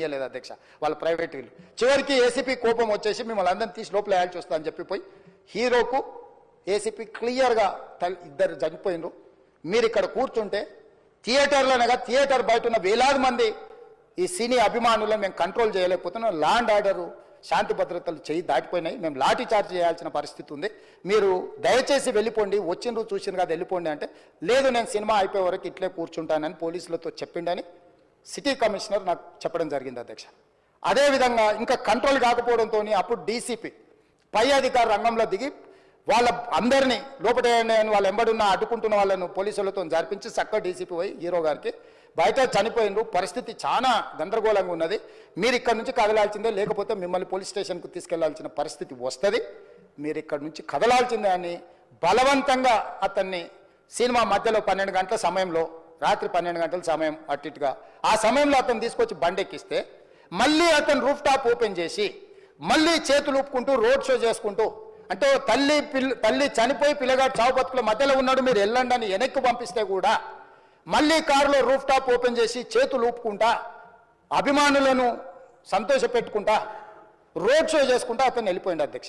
ఇయ్యలేదు అధ్యక్ష వాళ్ళ ప్రైవేట్ వీళ్ళు చివరికి ఏసీపీ కోపం వచ్చేసి మిమ్మల్ని అందరినీ తీసి లోపల వేయాల్సి వస్తా అని చెప్పి పోయి హీరోకు ఏసీపీ క్లియర్గా ఇద్దరు చనిపోయినరు. మీరు ఇక్కడ కూర్చుంటే థియేటర్లోనగా థియేటర్ బయట ఉన్న వేలాది మంది ఈ సినీ అభిమానులను మేము కంట్రోల్ చేయలేకపోతున్నాం. ల్యాండ్ ఆర్డరు శాంతి భద్రతలు చేయి దాటిపోయినాయి. మేము లాఠీ చార్జ్ చేయాల్సిన పరిస్థితి ఉంది. మీరు దయచేసి వెళ్ళిపోండి. వచ్చిండ్రు చూసిండ్రు కదా వెళ్ళిపోండి అంటే లేదు నేను సినిమా అయిపోయే వరకు ఇట్లే కూర్చుంటానని పోలీసులతో చెప్పిండని సిటీ కమిషనర్ నాకు చెప్పడం జరిగింది అధ్యక్ష. అదేవిధంగా ఇంకా కంట్రోల్ కాకపోవడంతో అప్పుడు డీసీపీ పై అధికార రంగంలో దిగి వాళ్ళ అందరినీ లోపల వాళ్ళ ఎంబడున్న అడ్డుకుంటున్న వాళ్ళను పోలీసులతో జరిపించి చక్క డీసీపీ పోయి హీరో గారికి బయట చనిపోయినరు. పరిస్థితి చాలా గందరగోళంగా ఉన్నది. మీరు ఇక్కడ నుంచి కదలాల్సిందే లేకపోతే మిమ్మల్ని పోలీస్ స్టేషన్కు తీసుకెళ్ళాల్సిన పరిస్థితి వస్తుంది. మీరు ఇక్కడ నుంచి కదలాల్సిందే అని బలవంతంగా అతన్ని సినిమా మధ్యలో పన్నెండు గంటల సమయంలో రాత్రి పన్నెండు గంటల సమయం అటు ఇటుగా. ఆ సమయంలో అతను తీసుకొచ్చి బండెక్కిస్తే మళ్ళీ అతను రూఫ్ టాప్ ఓపెన్ చేసి మళ్ళీ చేతులు ఊపుకుంటూ రోడ్ షో చేసుకుంటూ అంటే తల్లి పిల్ల తల్లి చనిపోయి పిల్లగాడు చావు బతుకుల మధ్యలో ఉన్నాడు మీరు వెళ్ళండి అని వెనక్కి పంపిస్తే కూడా మళ్ళీ కారులో రూఫ్ టాప్ ఓపెన్ చేసి చేతులు ఊపుకుంటా అభిమానులను సంతోషపెట్టుకుంటా రోడ్ షో చేసుకుంటా అతను వెళ్ళిపోయింది అధ్యక్ష.